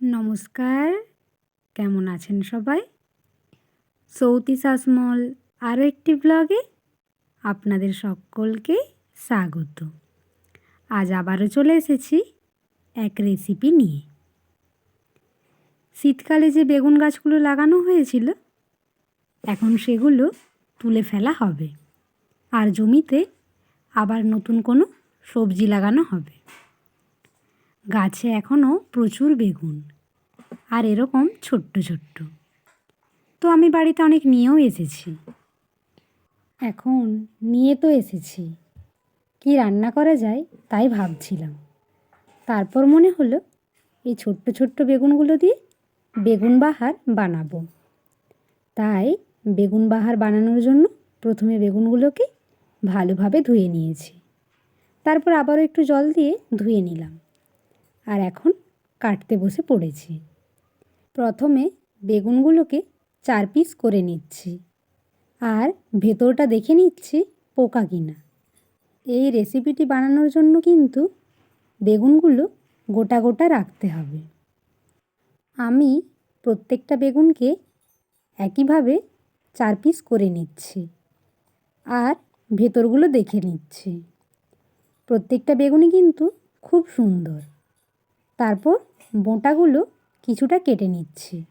নমস্কার। কেমন আছেন সবাই? সৌতি শাসমল আরও একটি ব্লগে আপনাদের সকলকে স্বাগত। আজ আবারও চলে এসেছি এক রেসিপি নিয়ে। শীতকালে যে বেগুন গাছগুলো লাগানো হয়েছিল, এখন সেগুলো তুলে ফেলা হবে। আর জমিতে আবার নতুন কোনো সবজি লাগানো হবে। গাছে এখনও প্রচুর বেগুন। আর এরকম ছোট্ট ছোট্ট। তো আমি বাড়িতে অনেক নিয়েও এসেছি। এখন নিয়ে তো এসেছি। কি রান্না করা যায় তাই ভাবছিলাম। তারপর মনে হলো, এই ছোট্ট ছোট্ট বেগুনগুলো দিয়ে বেগুন বাহার বানাবো। তাই বেগুন বাহার বানানোর জন্য প্রথমে বেগুনগুলোকে ভালোভাবে ধুয়ে নিয়েছি। তারপর আবারও একটু জল দিয়ে ধুয়ে নিলাম। আর এখন কাটতে বসে পড়েছি। প্রথমে বেগুনগুলোকে চার পিস করে নিচ্ছি আর ভেতরটা দেখে নিচ্ছি পোকা কিনা। এই রেসিপিটি বানানোর জন্য কিন্তু বেগুনগুলো গোটা গোটা রাখতে হবে। আমি প্রত্যেকটা বেগুনকে একইভাবে চার পিস করে নিচ্ছি আর ভেতরগুলো দেখে নিচ্ছি। প্রত্যেকটা বেগুনই কিন্তু খুব সুন্দর। তারপর বোঁটাগুলো কিছুটা কেটে নিচ্ছি।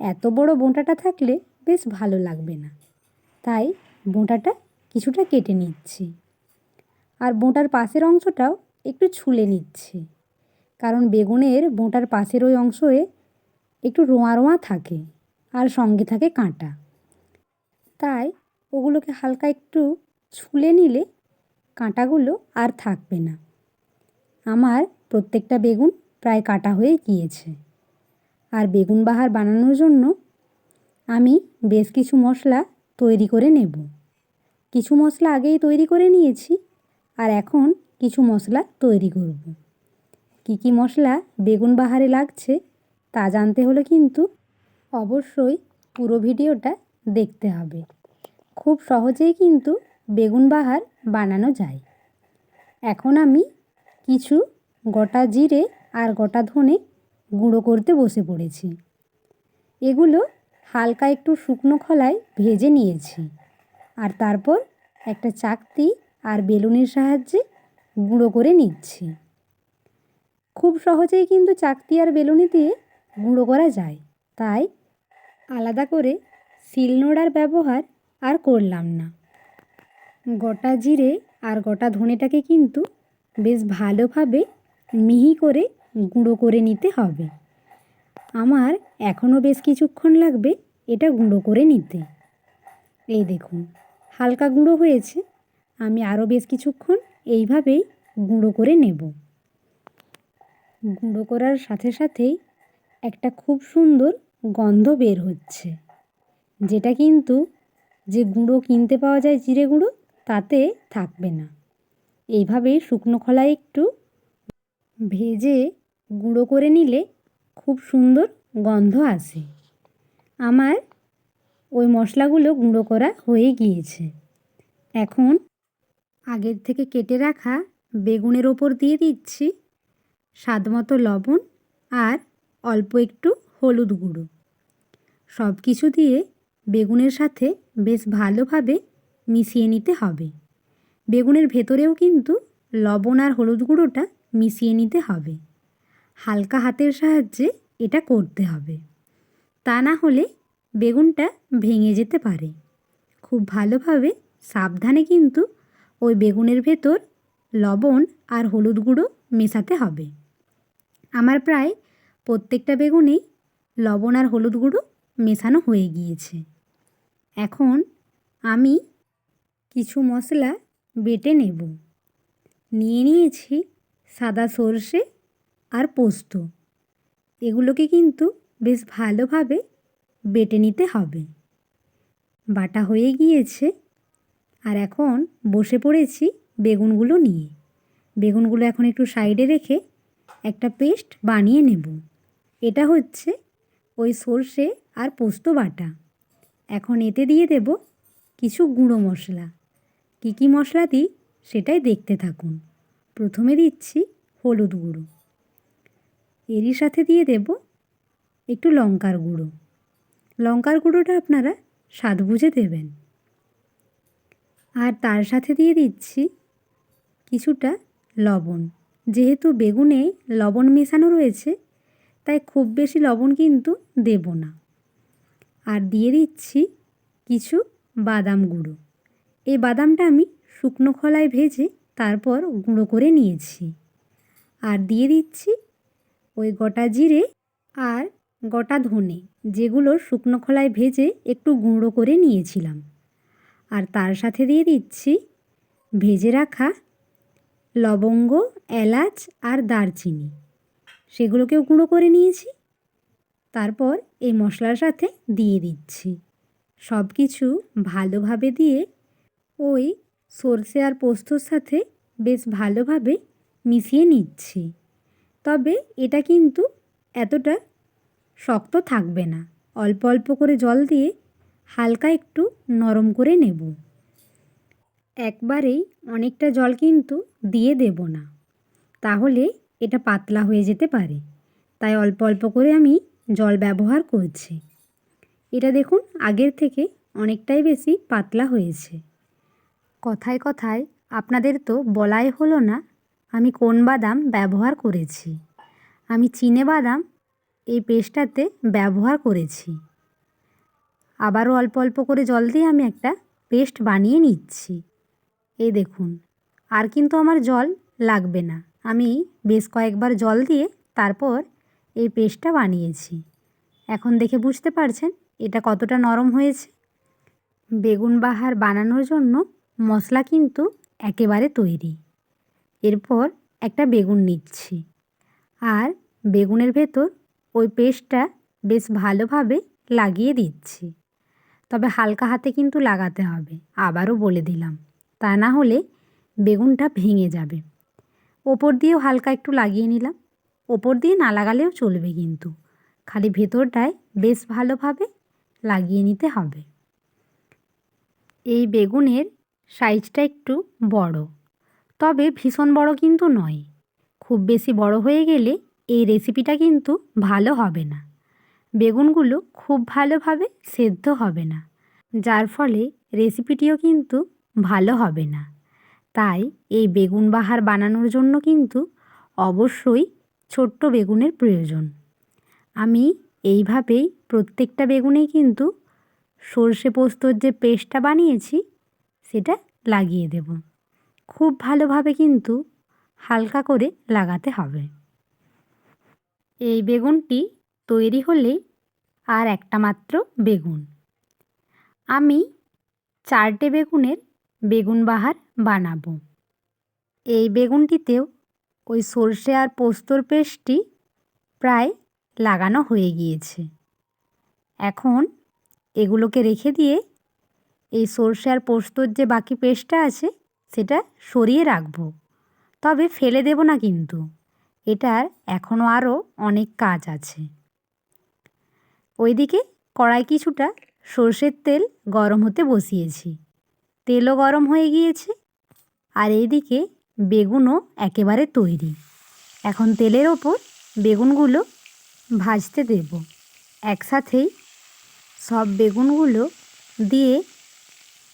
এত বড় বোঁটাটা থাকলে বেশ ভালো লাগবে না। তাই বোঁটাটা কিছুটা কেটে নিচ্ছি। আর বোঁটার পাশের অংশটাও একটু ছুলে নিচ্ছি। কারণ বেগুনের বোঁটার পাশের ওই অংশে একটু রোঁয়া রোঁয়া থাকে আর সঙ্গে থাকে কাঁটা। তাই ওগুলোকে হালকা একটু ছুলে নিলে কাঁটাগুলো আর থাকবে না। আমার প্রত্যেকটা বেগুন প্রায় কাটা হয়ে গিয়েছে। আর বেগুন বাহার বানানোর জন্য আমি বেশ কিছু মশলা তৈরি করে নেব। কিছু মশলা আগেই তৈরি করে নিয়েছি আর এখন কিছু মশলা তৈরি করব। কী কী মশলা বেগুন বাহারে লাগছে তা জানতে হলে কিন্তু অবশ্যই পুরো ভিডিওটা দেখতে হবে। খুব সহজেই কিন্তু বেগুন বাহার বানানো যায়। এখন আমি কিছু গোটা জিরে আর গোটা ধনে গুঁড়ো করতে বসে পড়েছি। এগুলো হালকা একটু শুকনো খলায় ভেজে নিয়েছি আর তারপর একটা চাকতি আর বেলুনের সাহায্যে গুঁড়ো করে নিচ্ছি। খুব সহজেই কিন্তু চাকতি আর বেলুনি দিয়ে গুঁড়ো করা যায়, তাই আলাদা করে শিলনোড়ার ব্যবহার আর করলাম না। গোটা জিরে আর গোটা ধনেটাকে কিন্তু বেশ ভালোভাবে মিহি করে গুঁড়ো করে নিতে হবে। আমার এখনও বেশ কিছুক্ষণ লাগবে এটা গুঁড়ো করে নিতে। এই দেখুন, হালকা গুঁড়ো হয়েছে। আমি আরও বেশ কিছুক্ষণ এইভাবেই গুঁড়ো করে নেব। গুঁড়ো করার সাথে সাথেই একটা খুব সুন্দর গন্ধ বের হচ্ছে। যেটা কিন্তু যে গুঁড়ো কিনতে পাওয়া যায় জিরে গুঁড়ো, তাতে থাকবে না। এইভাবেই শুকনো খোলায় একটু ভেজে গুঁড়ো করে নিলে খুব সুন্দর গন্ধ আসে। আমার ওই মশলাগুলো গুঁড়ো করা হয়ে গিয়েছে। এখন আগের থেকে কেটে রাখা বেগুনের ওপর দিয়ে দিচ্ছি স্বাদ মতো লবণ আর অল্প একটু হলুদ গুঁড়ো। সব কিছু দিয়ে বেগুনের সাথে বেশ ভালোভাবে মিশিয়ে নিতে হবে। বেগুনের ভেতরেও কিন্তু লবণ আর হলুদ গুঁড়োটা মিশিয়ে নিতে হবে। হালকা হাতের সাহায্যে এটা করতে হবে। তা না হলে বেগুনটা ভেঙে যেতে পারে। খুব ভালোভাবে সাবধানে কিন্তু ওই বেগুনের ভেতর লবণ আর হলুদ গুঁড়ো মেশাতে হবে। আমার প্রায় প্রত্যেকটা বেগুনেই লবণ আর হলুদ গুঁড়ো মেশানো হয়ে গিয়েছে। এখন আমি কিছু মশলা বেটে নেব। নিয়ে নিয়েছি সাদা সর্ষে আর পোস্ত। এগুলোকে কিন্তু বেশ ভালোভাবে বেটে নিতে হবে। বাটা হয়ে গিয়েছে। আর এখন বসে পড়েছি বেগুনগুলো নিয়ে। বেগুনগুলো এখন একটু সাইডে রেখে একটা পেস্ট বানিয়ে নেব। এটা হচ্ছে ওই সর্ষে আর পোস্ত বাটা। এখন এতে দিয়ে দেব কিছু গুঁড়ো মশলা। কী কী মশলা দিই সেটাই দেখতে থাকুন। প্রথমে দিচ্ছি হলুদ গুঁড়ো। এরই সাথে দিয়ে দেব একটু লঙ্কার গুঁড়ো। লঙ্কার গুঁড়োটা আপনারা স্বাদ বুঝে দেবেন। আর তার সাথে দিয়ে দিচ্ছি কিছুটা লবণ। যেহেতু বেগুনে লবণ মেশানো রয়েছে, তাই খুব বেশি লবণ কিন্তু দেব না। আর দিয়ে দিচ্ছি কিছু বাদাম গুঁড়ো। এই বাদামটা আমি শুকনো খোলায় ভেজে তারপর গুঁড়ো করে নিয়েছি। আর দিয়ে দিচ্ছি ওই গোটা জিরে আর গোটা ধনে, যেগুলো শুকনো খোলায় ভেজে একটু গুঁড়ো করে নিয়েছিলাম। আর তার সাথে দিয়ে দিচ্ছি ভেজে রাখা লবঙ্গ, এলাচ আর দারচিনি। সেগুলোকেও গুঁড়ো করে নিয়েছি। তারপর এই মশলার সাথে দিয়ে দিচ্ছি। সব কিছু ভালোভাবে দিয়ে ওই সর্ষে আর পোস্তর সাথে বেশ ভালোভাবে মিশিয়ে নিচ্ছি। তবে এটা কিন্তু এতটা শক্ত থাকবে না। অল্প অল্প করে জল দিয়ে হালকা একটু নরম করে নেব। একবারেই অনেকটা জল কিন্তু দিয়ে দেব না। তাহলে এটা পাতলা হয়ে যেতে পারে। তাই অল্প অল্প করে আমি জল ব্যবহার করছি। এটা দেখুন, আগের থেকে অনেকটাই বেশি পাতলা হয়েছে। কথায় কথায় আপনাদের তো বলাই হলো না আমি কোন বাদাম ব্যবহার করেছি? আমি চিনে বাদাম এই পেস্টটাতে ব্যবহার করেছি। আবারও অল্প অল্প করে জল দিয়ে আমি একটা পেস্ট বানিয়ে নিচ্ছি। এই দেখুন, আর কিন্তু আমার জল লাগবে না। আমি বেশ কয়েকবার জল দিয়ে তারপর এই পেস্টটা বানিয়েছি। এখন দেখে বুঝতে পারছেন এটা কতটা নরম হয়েছে। বেগুন বাহার বানানোর জন্য মশলা কিন্তু একেবারে তৈরি। এরপর একটা বেগুন নিচ্ছি। আর বেগুনের ভেতর ওই পেস্টটা বেশ ভালোভাবে লাগিয়ে দিচ্ছি। তবে হালকা হাতে কিন্তু লাগাতে হবে, আবারও বলে দিলাম। তা না হলে বেগুনটা ভেঙে যাবে। ওপর দিয়েও হালকা একটু লাগিয়ে নিলাম। ওপর দিয়ে না লাগালেও চলবে কিন্তু। খালি ভেতরটায় বেশ ভালোভাবে লাগিয়ে নিতে হবে। এই বেগুনের সাইজটা একটু বড়। তবে ভীষণ বড় কিন্তু নয়। খুব বেশি বড় হয়ে গেলে এই রেসিপিটা কিন্তু ভালো হবে না। বেগুনগুলো খুব ভালোভাবে সেদ্ধ হবে না। যার ফলে রেসিপিটিও কিন্তু ভালো হবে না। তাই এই বেগুন বাহার বানানোর জন্য কিন্তু অবশ্যই ছোট্ট বেগুনের প্রয়োজন। আমি এইভাবেই প্রত্যেকটা বেগুনেই কিন্তু সর্ষে পোস্তর যে পেস্টটা বানিয়েছি, সেটা লাগিয়ে দেব। খুব ভালোভাবে কিন্তু হালকা করে লাগাতে হবে। এই বেগুনটি তৈরি হলে আর একটা মাত্র বেগুন। আমি চারটে বেগুনের বেগুন বাহার বানাবো। এই বেগুনটিতেও ওই সর্ষে আর পোস্তর পেস্টটি প্রায় লাগানো হয়ে গিয়েছে। এখন এগুলোকে রেখে দিয়ে এই সর্ষে আর পোস্তর যে বাকি পেস্টটা আছে সেটা সরিয়ে রাখব। তবে ফেলে দেব না কিন্তু। এটার এখনও আরও অনেক কাজ আছে। ওইদিকে কড়াই কিছুটা সর্ষের তেল গরম হতে বসিয়েছি। তেলও গরম হয়ে গিয়েছে। আর এইদিকে বেগুনও একেবারে তৈরি। এখন তেলের ওপর বেগুনগুলো ভাজতে দেব। একসাথেই সব বেগুনগুলো দিয়ে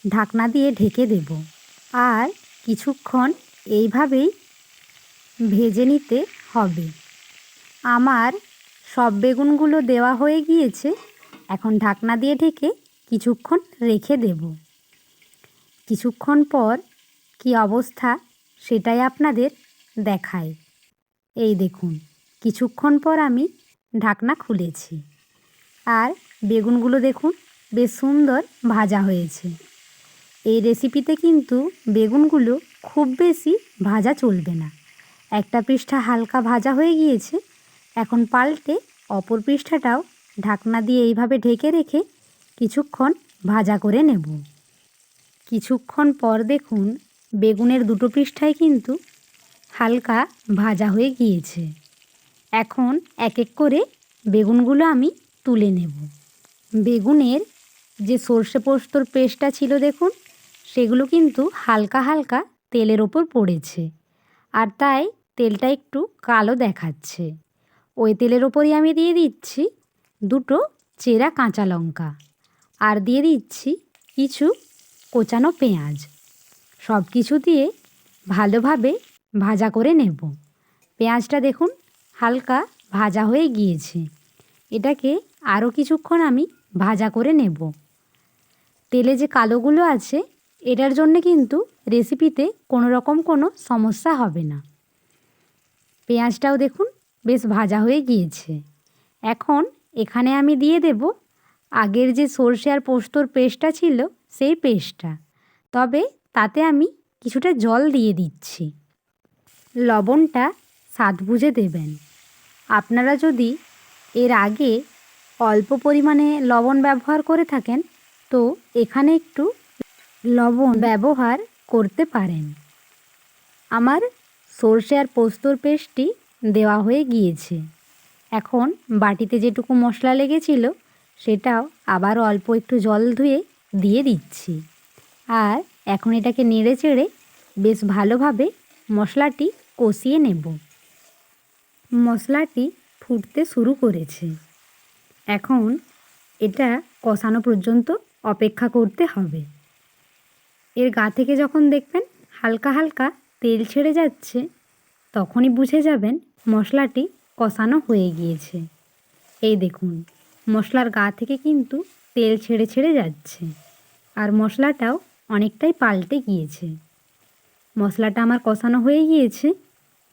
ঢাকনা দিয়ে ঢেকে দেব। আর কিছুক্ষণ এইভাবেই ভেজে নিতে হবে। আমার সব বেগুনগুলো দেওয়া হয়ে গিয়েছে। এখন ঢাকনা দিয়ে ঢেকে কিছুক্ষণ রেখে দেব। কিছুক্ষণ পর কি অবস্থা সেটাই আপনাদের দেখায় এই দেখুন, কিছুক্ষণ পর আমি ঢাকনা খুলেছি। আর বেগুনগুলো দেখুন, বেশ সুন্দর ভাজা হয়েছে। এই রেসিপিতে কিন্তু বেগুনগুলো খুব বেশি ভাজা চলবে না। একটা পৃষ্ঠা হালকা ভাজা হয়ে গিয়েছে, এখন পাল্টে অপর পৃষ্ঠাটাও ঢাকনা দিয়ে এইভাবে ঢেকে রেখে কিছুক্ষণ ভাজা করে নেব। কিছুক্ষণ পর দেখুন বেগুনের দুটো পৃষ্ঠায় কিন্তু হালকা ভাজা হয়ে গিয়েছে। এখন এক এক করে বেগুনগুলো আমি তুলে নেব। বেগুনের যে সর্ষে পোস্তর পেস্টটা ছিল দেখুন সেগুলো কিন্তু হালকা হালকা তেলের ওপর পড়েছে। আর তাই তেলটা একটু কালো দেখাচ্ছে। ওই তেলের ওপরই আমি দিয়ে দিচ্ছি দুটো চেরা কাঁচা লঙ্কা। আর দিয়ে দিচ্ছি কিছু কোচানো পেঁয়াজ। সব কিছু দিয়ে ভালোভাবে ভাজা করে নেব। পেঁয়াজটা দেখুন হালকা ভাজা হয়ে গিয়েছে। এটাকে আরও কিছুক্ষণ আমি ভাজা করে নেব। তেলে যে কালোগুলো আছে এটার জন্যে কিন্তু রেসিপিতে কোনো রকম কোনো সমস্যা হবে না। পেঁয়াজটাও দেখুন বেশ ভাজা হয়ে গিয়েছে। এখন এখানে আমি দিয়ে দেব আগের যে সর্ষে আর পোস্তর পেস্টটা ছিল সেই পেস্টটা। তবে তাতে আমি কিছুটা জল দিয়ে দিচ্ছি। লবণটা স্বাদ বুঝে দেবেন। আপনারা যদি এর আগে অল্প পরিমাণে লবণ ব্যবহার করে থাকেন, তো এখানে একটু লবণ ব্যবহার করতে পারেন। আমার সর্ষে আর পোস্তর পেস্টটি দেওয়া হয়ে গিয়েছে। এখন বাটিতে যেটুকু মশলা লেগেছিল, সেটাও আবার অল্প একটু জল ধুয়ে দিয়ে দিচ্ছি। আর এখন এটাকে নেড়ে চেড়ে বেশ ভালোভাবে মশলাটি কষিয়ে নেব। মশলাটি ফুটতে শুরু করেছে। এখন এটা কষানো পর্যন্ত অপেক্ষা করতে হবে। এর গা থেকে যখন দেখবেন হালকা হালকা তেল ছেড়ে যাচ্ছে, তখনই বুঝে যাবেন মশলাটি কষানো হয়ে গিয়েছে। এই দেখুন, মশলার গা থেকে কিন্তু তেল ছেড়ে ছেড়ে যাচ্ছে আর মশলাটাও অনেকটাই পাল্টে গিয়েছে। মশলাটা আমার কষানো হয়ে গিয়েছে,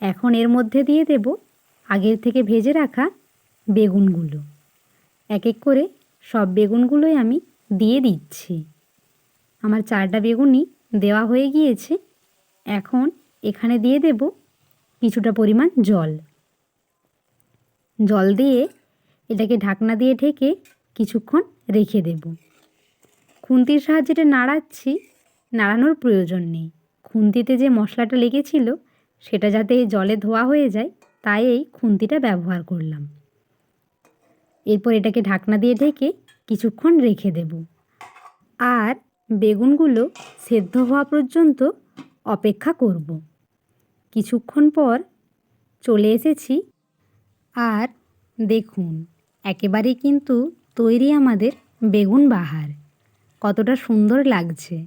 এখন এর মধ্যে দিয়ে দেব আগের থেকে ভেজে রাখা বেগুনগুলো। এক এক করে সব বেগুনগুলোই আমি দিয়ে দিচ্ছি। আমার চারটা বেগুনি দেওয়া হয়ে গিয়েছে। এখন এখানে দিয়ে দেব কিছুটা পরিমাণ জল। জল দিয়ে এটাকে ঢাকনা দিয়ে ঢেকে কিছুক্ষণ রেখে দেব। খুন্তির সাহায্যে এটা নাড়াচ্ছি, নাড়ানোর প্রয়োজন নেই। খুন্তিতে যে মশলাটা লেগেছিল, সেটা যাতে জলে ধোয়া হয়ে যায়, তাই এই খুন্তিটা ব্যবহার করলাম। এরপর এটাকে ঢাকনা দিয়ে ঢেকে কিছুক্ষণ রেখে দেব। আর বেগুনগুলো সেদ্ধ হওয়া পর্যন্ত অপেক্ষা করব। কিছুক্ষণ পর চলে এসেছি আর দেখুন, একেবারেই কিন্তু তৈরি আমাদের বেগুন বাহার। কতটা সুন্দর লাগছে।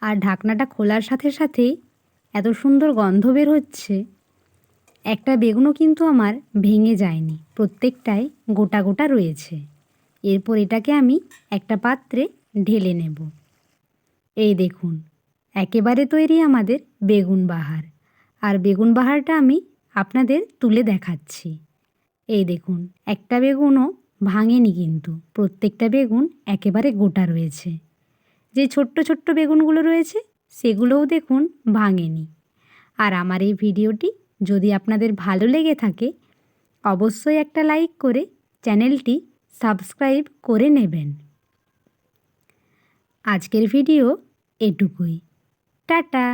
আর ঢাকনাটা খোলার সাথে সাথেই এত সুন্দর গন্ধ বের হচ্ছে। একটা বেগুনও কিন্তু আমার ভেঙে যায়নি, প্রত্যেকটাই গোটা গোটা রয়েছে। এরপর এটাকে আমি একটা পাত্রে ঢেলে নেব। এই দেখুন, একেবারে তৈরি আমাদের বেগুন বাহার। আর বেগুন বাহারটা আমি আপনাদের তুলে দেখাচ্ছি। এই দেখুন, একটা বেগুনও ভাঙেনি কিন্তু, প্রত্যেকটা বেগুন একেবারে গোটা রয়েছে। যে ছোট্ট ছোট্ট বেগুনগুলো রয়েছে, সেগুলোও দেখুন ভাঙেনি। আর আমার এই ভিডিওটি যদি আপনাদের ভালো লেগে থাকে, অবশ্যই একটা লাইক করে চ্যানেলটি সাবস্ক্রাইব করে নেবেন। আজকের ভিডিও এটুকুই। টাটা।